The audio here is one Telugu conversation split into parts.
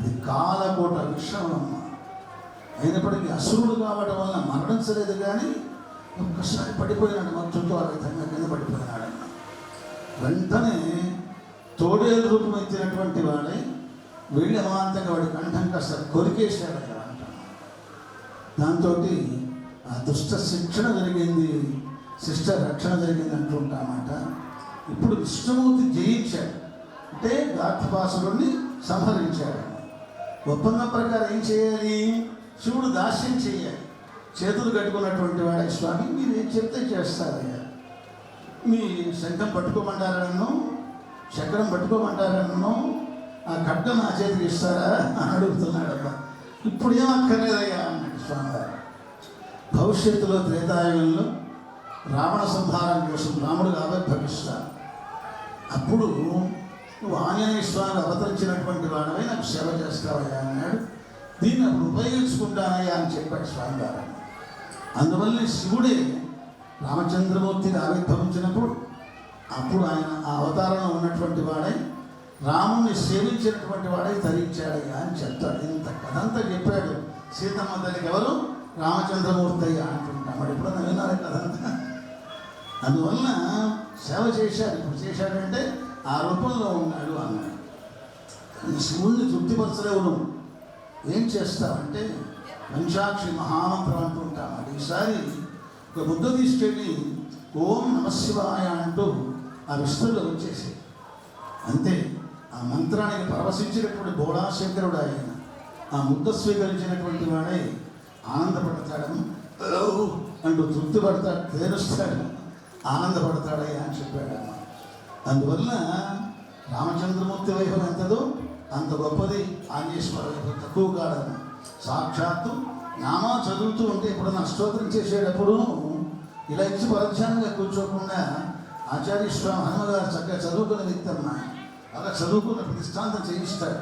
అది కాలకోట వృక్షం అమ్మ. అయినప్పటికీ అసురుడు కావడం వలన మరణించలేదు కానీ ఒక్కసారి పడిపోయినాడు మొత్తంతో ఆ విధంగా కింద పడిపోయినాడన్న వెంటనే తోడేలు రూపం ఎత్తినటువంటి వాడే వెళ్ళి అమాంతంగా వాడి కంఠం కాస్త కొరికేశాడు అక్కడ దాంతో ఆ దుష్ట శిక్షణ జరిగింది శిష్ట రక్షణ జరిగింది అంటుంటామాట ఇప్పుడు విష్ణుమూర్తి జయించాడు. అంటే గార్థపాసురుణ్ణి సంహరించాడు. ఒప్పందం ప్రకారం ఏం చేయాలి? శివుడు దాస్యం చేయాలి. చేతులు కట్టుకున్నటువంటి వాడే స్వామి మీరు ఏం చెప్తే చేస్తారయ్యా. మీ శంఖం పట్టుకోమంటారా చక్రం పట్టుకోమంటారా ఆ కట్టం నా చేతికి ఇస్తారా? అని అడుగుతున్నాడమ్మా. ఇప్పుడు ఏం అక్కర్లేదయ్యా అన్నాడు స్వామివారు. భవిష్యత్తులో త్రేతాయుగంలో రావణ సంహారం కోసం రాముడు ఆవిర్భవిస్తాడు అప్పుడు నువ్వు ఆంజనేయ స్వామిని అవతరించినటువంటి వాడవై నాకు సేవ చేస్తావయ్యా అన్నాడు. దీన్ని అప్పుడు ఉపయోగించుకుంటానయ్యా అని చెప్పాడు స్వామివారు. అందువల్ల శివుడే రామచంద్రమూర్తిని ఆవిర్భవించినప్పుడు అప్పుడు ఆయన ఆ అవతారంలో ఉన్నటువంటి వాడై రాముణ్ణి సేవించినటువంటి వాడై తరించాడయ్యా అని చెప్తాడు. ఇంత కథంతా చెప్పాడు. సీతమ్మ తల్లికి ఎవరు? రామచంద్రమూర్తి అయ్యా అంటుంటాం మరి ఎప్పుడన్నా విన్నారు కథంతా? అందువలన సేవ చేశారు ఇప్పుడు చేశాడంటే ఆ రూపంలో ఉన్నాడు అన్నాడు. ఈ శివుణ్ణి తృప్తిపరచలేవు ఏం చేస్తావంటే పంచాక్షి మహామంత్రం అంటుంటాం. అది ఈసారి ఒక బుద్ధ తీసుకెళ్ళి ఓం నమశివాయ అంటూ ఆ విష్ణులో వచ్చేసి అంతే ఆ మంత్రానికి పరవశించినటువంటి బోళాశంకరుడు ఆయన ఆ ముద్ద స్వీకరించినటువంటి వాడే ఆనందపడతాడని అంటూ తృప్తి పడతాడు తేరుస్తాడు. ఆనందపడతాడయ్యా అని చెప్పాడు అందువల్ల రామచంద్రమూర్తి వైభవం ఎంతదో అంత గొప్పది. ఆంజేశ్వర వైభవం తక్కువ కాడను సాక్షాత్తు నామా చదువుతూ ఉంటే ఇప్పుడు నా స్తోత్రం చేసేటప్పుడు ఇలా ఇచ్చి పరధ్యానంగా కూర్చోకుండా ఆచార్య స్వామి హనుమగారు చక్కగా చదువుకున్న వ్యక్తి అమ్మా అలా చదువుకున్న దృష్టాంతం చేయిస్తాడు.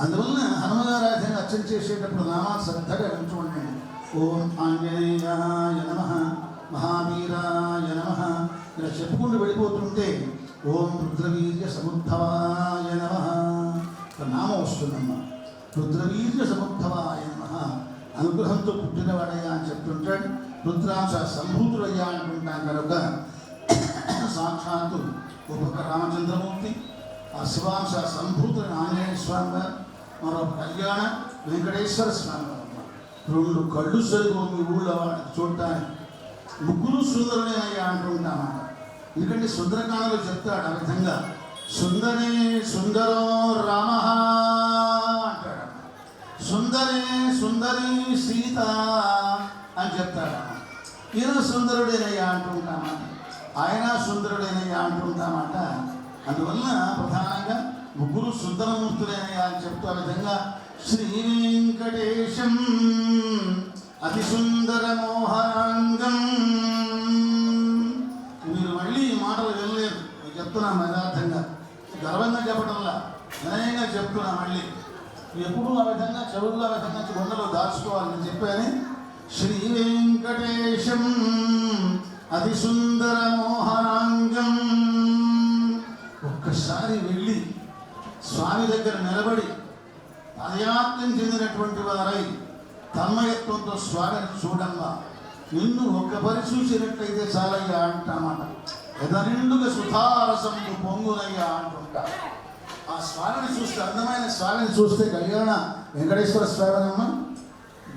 అందువలన హనుమగారాధన అర్చన చేసేటప్పుడు నామా శ్రద్ధగా వింటూ ఉండండి ఓం ఆంజనేయాయ నమ మహావీరాయ నమ ఇలా చెప్పుకుంటూ వెళ్ళిపోతుంటే ఓం రుద్రవీర్య సముద్భవాయ నమ. ఒక నామం వస్తుందమ్మా. రుద్రవీర్య సముద్భవాయ నమ. అనుగ్రహంతో పుట్టినవాడయ్యా అని చెప్తుంటాడు రుద్రాంశ సంభూతుడయ్యా అంటుంటాం కనుక సాక్షాత్తు ఒక్కొక్క రామచంద్రమూర్తి ఆ శివాంశ సంభూతుని ఆంజనేయ స్వామి గారు మరొక కళ్యాణ వెంకటేశ్వర స్వామి గారు రెండు కళ్ళు సరిగో మీ ఊళ్ళో వాళ్ళకి చూడటానికి. ముగ్గురు సుందరులేనయ్యా అంటుంటామాట ఎందుకంటే సుందరకాండలో చెప్తాడు ఆ విధంగా సుందరే సుందరో రామ అంటాడు సుందరే సుందరి సీత అని చెప్తాడు ఈయన సుందరుడేనయ్యా అంటుంటామాట. ఆయన సుందరుడేనయ్యా అంటుంటామాట. అందువల్ల ప్రధానంగా ముగ్గురు సుందరమూర్తులైనయ్యా అని చెప్తూ ఆ విధంగా శ్రీ వెంకటేశం అతి సుందర మోహనాంగం నేను యథార్థంగా. గర్వంగా చెప్పడంలా వినయంగా చెప్తున్నా మళ్ళీ. ఎప్పుడు ఆ విధంగా చెవుల్లో ఆ విధంగా గుండెలో దాచుకోవాలని చెప్పాను శ్రీ వెంకటేశం అతి సుందర మోహనాంగం. ఒక్కసారి వెళ్ళి స్వామి దగ్గర నిలబడి పదయాత్రం చెందినటువంటి వారై తన్మయత్వంతో స్వామిని చూడంగా నిన్ను ఒక్క పరి చూసినట్లయితే చాలయ్యా అంటామాట. ఎదరిండుగా సుధారసం పొంగునయ్యా అంటుంటా. ఆ స్వామిని చూస్తే అందమైన స్వామిని చూస్తే కళ్యాణ వెంకటేశ్వర స్వామినమ్మ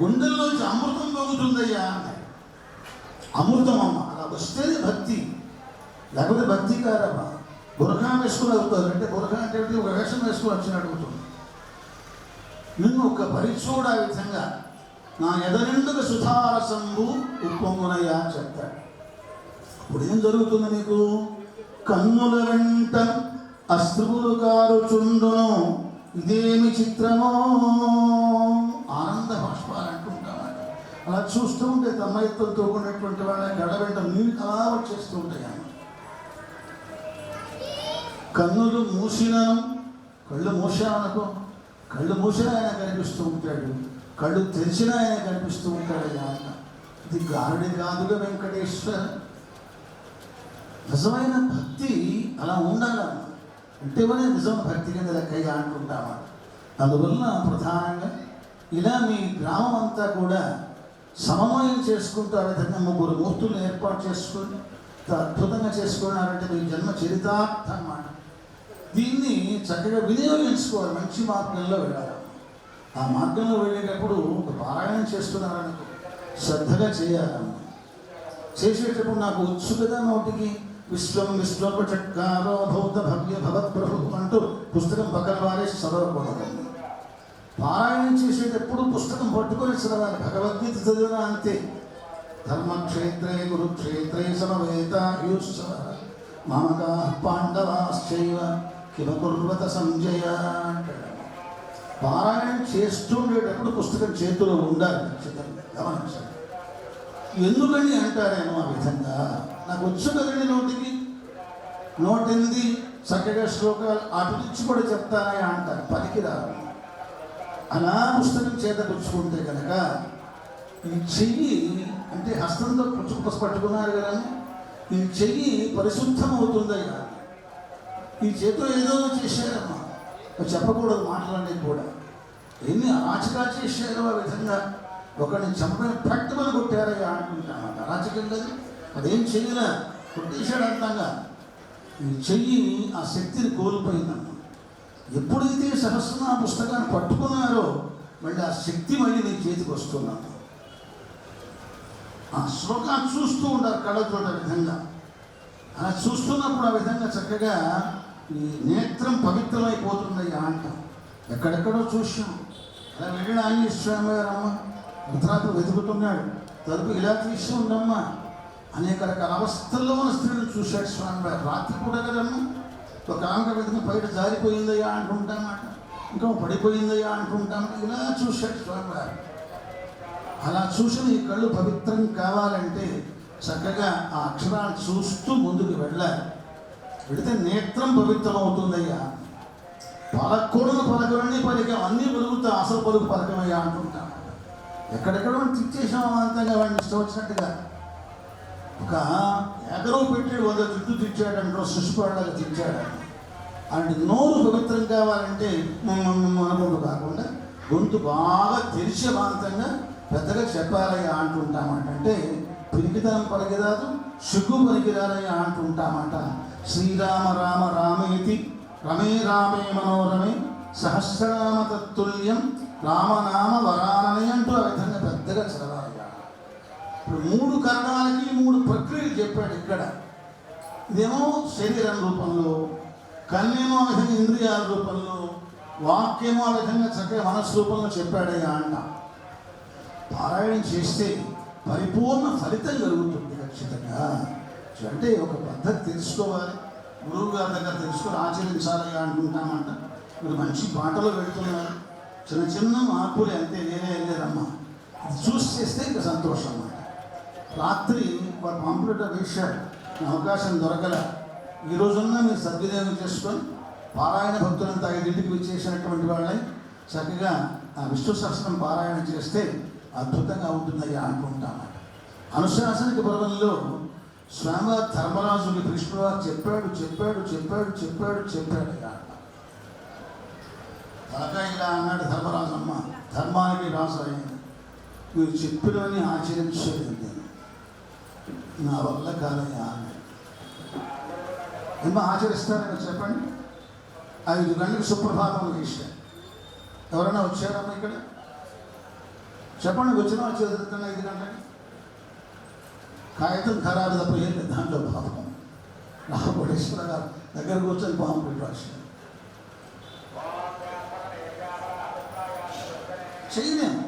గుండెల్లోంచి అమృతం పొంగుతుందయ్యా అన్నాడు అమృతం అమ్మ అలా వస్తేనే భక్తి. లేకపోతే భక్తి కాదమ్మా. బురఖా వేసుకుని అవుతుంది అంటే బురఖా అంటే ఒక వేషం వేసుకుని వచ్చినట్టు అవుతుంది నిన్ను ఒక పరిచూడ ఆ విధంగా నా ఎదరిండుగా సుధారసంబు ఉప్పొంగునయ్యా అని చెప్తాడు. అప్పుడు ఏం జరుగుతుంది నీకు? కన్నుల వెంట అశ్రువులు కారుచుండును ఇదేమి చిత్రమో? ఆనంద బాష్పాలు అంటుంటామంట అలా చూస్తూ ఉంటే తమ్మయత్వంతో ఉన్నటువంటి వాళ్ళ గడ వెంట నీళ్ళు అలా వచ్చేస్తూ ఉంటాయి కన్నులు మూసినను. కళ్ళు మూసామనుకో కళ్ళు మూసిన ఆయన కనిపిస్తూ ఉంటాడు. కళ్ళు తెరిచిన ఆయన కనిపిస్తూ ఉంటాడు ఆయన ఇది గారుడి కాదుగా వెంకటేశ్వర. నిజమైన భక్తి అలా ఉండాలన్న అంటే మన నిజమైన భక్తి కింద లెక్కగా అంటుంటామా అందువల్ల ప్రధానంగా ఇలా మీ గ్రామం అంతా కూడా సమన్వయం చేసుకుంటూ ఆ విధంగా ముగ్గురు మూర్తులను ఏర్పాటు చేసుకొని అద్భుతంగా చేసుకున్నారంటే మీ జన్మ చరితార్థం అన్నమాట దీన్ని చక్కగా వినియోగించుకోవాలి మంచి మార్గంలో వెళ్ళాలి. ఆ మార్గంలో వెళ్ళేటప్పుడు ఒక పారాయణం చేస్తున్నారనుకో శ్రద్ధగా చేయాలన్నమాట చేసేటప్పుడు నాకు ఉత్సుకత నోటికి? విశ్వం విశ్వపచట్కారో భౌత భవ్య భవత్ప్రభు అంటూ పుస్తకం పక్కన వారేసి చదవకూడదు. పారాయణం చేసేటప్పుడు పుస్తకం పట్టుకొని చదవాలి. భగవద్గీత చదివిన అంతే. ధర్మక్షేత్రే కురుక్షేత్రే సమవేత మమకా పాండవాశ్చైవ కిమకుర్వత సంజయ అంటాడు పారాయణం చేస్తుండేటప్పుడు పుస్తకం చేతిలో ఉండాలి. ఖచ్చితంగా గమనించండి. ఎందుకని అంటారేమో ఆ విధంగా? నాకు వచ్చు కదండి నోటికి. నోటెనిమిది చక్కగా శ్లోకాలు అటు నుంచి కూడా చెప్తానని అంటారు. పనికిరారు అలా పుస్తకం చేత పుచ్చుకుంటే కనుక ఈ చెయ్యి అంటే హస్తంతో పుచ్చు పట్టుకున్నారు కదా ఈ చెయ్యి పరిశుద్ధం అవుతుందయ్యా ఈ చేతిలో ఏదో చేశారమ్మా. చెప్పకూడదు మాటలన్నీ కూడా. ఎన్ని ఆచకా చేశారో ఆ విధంగా ఒకరిని చంపిన పట్టుమని కొట్టారయ్యా అనుకుంటాను అరాచకం కదా. అదేం చెయ్యలే? కొట్టేశాడు అంతంగా. ఈ చెయ్యి ఆ శక్తిని కోల్పోయిందన్న ఎప్పుడైతే సహస్రనామ పుస్తకాన్ని పట్టుకున్నారో మళ్ళీ ఆ శక్తి మళ్ళీ నీ చేతికి వస్తున్నాను ఆ శ్లోకాన్ని చూస్తూ ఉంటారు కళ్ళతో ఆ విధంగా. అలా చూస్తున్నప్పుడు ఆ విధంగా చక్కగా ఈ నేత్రం పవిత్రమైపోతుందయ్యా అంట. ఎక్కడెక్కడో చూసాం అలా వెళ్ళిన ఆంజనేయ స్వామి గారు అమ్మ వెతుకుతున్నాడు. తలుపు ఇలా తీసి ఉండమ్మా. అనేక రకాల అవస్థల్లో ఉన్న స్త్రీలు చూశాడు. స్వామి రాత్రి కూడా కదమ్మా ఒక ఆమె విధంగా బయట జారిపోయిందయ్యా అంటుంటామాట. ఇంకా పడిపోయిందయ్యా అంటుంటామాట. ఇలా చూశాడు స్వామి అలా చూసిన ఈ కళ్ళు పవిత్రం కావాలంటే చక్కగా ఆ అక్షరాలు చూస్తూ ముందుకు వెళ్ళాలి. వెళితే నేత్రం పవిత్రం అవుతుందయ్యా పలకూడని పలకలన్నీ పలికాం అన్నీ పలుకుతా అసలు పలుకు పలకమయ్యా అంటుంటాం. ఎక్కడెక్కడో తిచ్చేసాం అంతంగా వాడిని ఇష్టం వచ్చినట్టుగా. ఒక ఎకరం పెట్టి వంద చుట్టూ తిచ్చాడంటో శిశుపాడులాగా తెచ్చాడు అంటే నోరు పవిత్రం కావాలంటే అనుకుంటూ కాకుండా గొంతు బాగా తెరిచే ప్రాంతంగా పెద్దగా చెప్పాలయ్యా అంటుంటామంట. అంటే పిరికితనం పలికిరాదు సిగ్గు పలికిరాలయ్యా అంటుంటామంట. శ్రీరామ రామ రామేతి రమే రామే మనోరమే సహస్రనామ తత్తుల్యం రామనామ వరానని అంటూ ఆ విధంగా పెద్దగా చదవాలి. మూడు కరణాలకి మూడు ప్రక్రియలు చెప్పాడు ఇక్కడ. ఇదేమో శరీరం రూపంలో కన్నేమో ఆ విధంగా ఇంద్రియాల రూపంలో వాక్యమో ఆ విధంగా చక్కగా మనస్సు రూపంలో చెప్పాడయ్యా అంట పారాయణం చేస్తే పరిపూర్ణ ఫలితం కలుగుతుంది ఖచ్చితంగా. అంటే ఒక పద్ధతి తెలుసుకోవాలి. గురువు గారి దగ్గర తెలుసుకొని ఆచరించాలి అనుకుంటామంట మీరు మంచి బాటలో వెళ్తున్నారు చిన్న చిన్న మార్పులు అంతే నేనే వెళ్ళారమ్మా ఇది చూసి చేస్తే ఇంకా సంతోషం అన్నమాట. రాత్రి వారు కంప్యూటర్ వేశాడు. నా అవకాశం దొరకల. ఈ రోజున్నా మీరు సద్వినియోగం చేసుకొని పారాయణ భక్తులంతా ఐదింటికి విచ్చేసినటువంటి వాళ్ళని చక్కగా ఆ విష్ణు సహస్రం పారాయణ చేస్తే అద్భుతంగా ఉంటుందయ్యా అనుకుంటాను అనుశాసనిక పర్వంలో స్వామి ధర్మరాజుని కృష్ణుడు చెప్పాడు చెప్పాడు చెప్పాడు చెప్పాడు చెప్పాడు అయ్యా. ఇలా అన్నాడు ధర్మరాజమ్మ ధర్మానికి రాజు అయ్యింది మీరు చెప్పినవని ఆచరించలేదు నా వల్ల కాదయ్యా. అన్నాడు ఏమో ఆచరిస్తారని చెప్పండి. ఐదు గంటలకు సుప్రభాతం చేశారు ఎవరైనా వచ్చారమ్మా ఇక్కడ? చెప్పండి వచ్చిన చదువుతున్నా ఐదు గంటలకి? కాగితం ఖరారు తప్ప ఏం దాంట్లో పాపం. రామకోటేశ్వర గారు దగ్గర కూర్చొని పాము పెట్టి చేయలేము